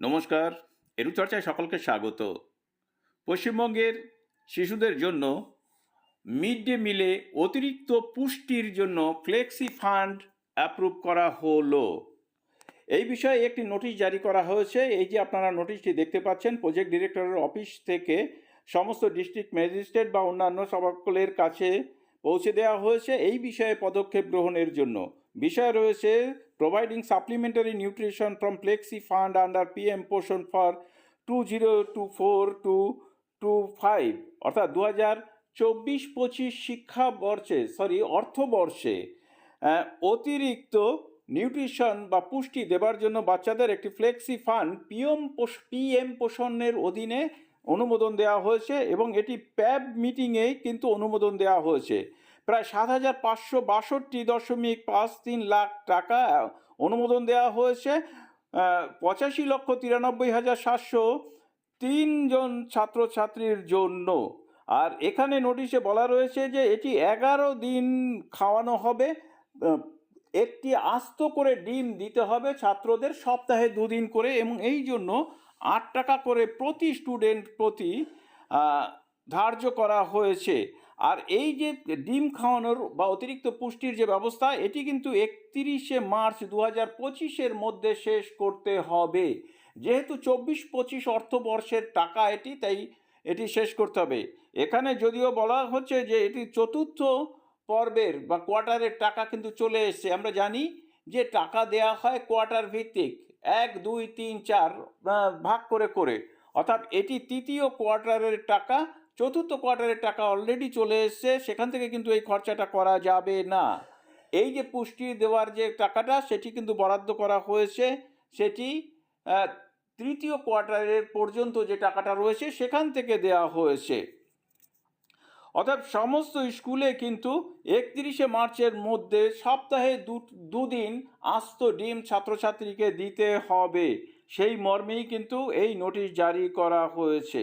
নমস্কার এরু চর্চায় সকলকে স্বাগত। পশ্চিমবঙ্গের শিশুদের জন্য মিড ডে মিলে অতিরিক্ত পুষ্টির জন্য ফ্লেক্সি ফান্ড অ্যাপ্রুভ করা হলো। এই বিষয়ে একটি নোটিশ জারি করা হয়েছে। এই যে আপনারা নোটিশটি দেখতে পাচ্ছেন, প্রজেক্ট ডিরেক্টরের অফিস থেকে সমস্ত ডিস্ট্রিক্ট ম্যাজিস্ট্রেট বা অন্যান্য সকলের কাছে পৌঁছে দেওয়া হয়েছে। এই বিষয়ে পদক্ষেপ গ্রহণের জন্য। বিষয় রয়েছে providing supplementary nutrition from flexi fund under PM Poshan for two zero two four two two five অর্থাৎ দু হাজার চব্বিশ পঁচিশ শিক্ষাবর্ষে সরি অর্থবর্ষে অতিরিক্ত নিউট্রিশন বা পুষ্টি দেবার জন্য বাচ্চাদের একটি ফ্লেক্সি ফান্ড পিএম পিএম পোষণের অধীনে অনুমোদন দেওয়া হয়েছে এবং এটি প্যাব মিটিংয়েই কিন্তু অনুমোদন দেওয়া হয়েছে। প্রায় সাত হাজার পাঁচশো বাষট্টি দশমিক পাঁচ তিন লাখ টাকা অনুমোদন দেওয়া হয়েছে। পঁচাশি লক্ষ তিরানব্বই হাজার সাতশো তিনজন ছাত্রছাত্রীর জন্য। আর এখানে নোটিশে বলা রয়েছে যে, এটি এগারো দিন খাওয়ানো হবে। একটি আস্ত করে ডিম দিতে হবে ছাত্রদের সপ্তাহে দুদিন করে এবং এই জন্য আট টাকা করে প্রতি স্টুডেন্ট প্রতি ধার্য করা হয়েছে। আর এই যে ডিম খাওয়ানোর বা অতিরিক্ত পুষ্টির যে ব্যবস্থা, এটি কিন্তু একত্রিশে মার্চ দু হাজার পঁচিশের মধ্যে শেষ করতে হবে। যেহেতু চব্বিশ পঁচিশ অর্থবর্ষের টাকা এটি, তাই এটি শেষ করতে হবে। এখানে যদিও বলা হচ্ছে যে এটি চতুর্থ পর্বের বা কোয়ার্টারের টাকা কিন্তু চলে এসছে। আমরা জানি যে টাকা দেয়া হয় কোয়ার্টার ভিত্তিক। এক, দুই, তিন, চার ভাগ করে করে। অর্থাৎ এটি তৃতীয় কোয়ার্টারের টাকা চতুর্থ কোয়ার্টারের টাকা অলরেডি চলে এসছে, সেখান থেকে কিন্তু এই খরচাটা করা যাবে না। এই যে পুষ্টি দেওয়ার যে টাকাটা, সেটি কিন্তু বরাদ্দ করা হয়েছে। সেটি তৃতীয় কোয়ার্টারের পর্যন্ত যে টাকাটা রয়েছে, সেখান থেকে দেওয়া হয়েছে। অর্থাৎ সমস্ত স্কুলে কিন্তু একত্রিশে মার্চের মধ্যে সপ্তাহে দু, দুদিন আস্ত ডিম ছাত্রছাত্রীকে দিতে হবে। সেই মর্মেই কিন্তু এই নোটিশ জারি করা হয়েছে।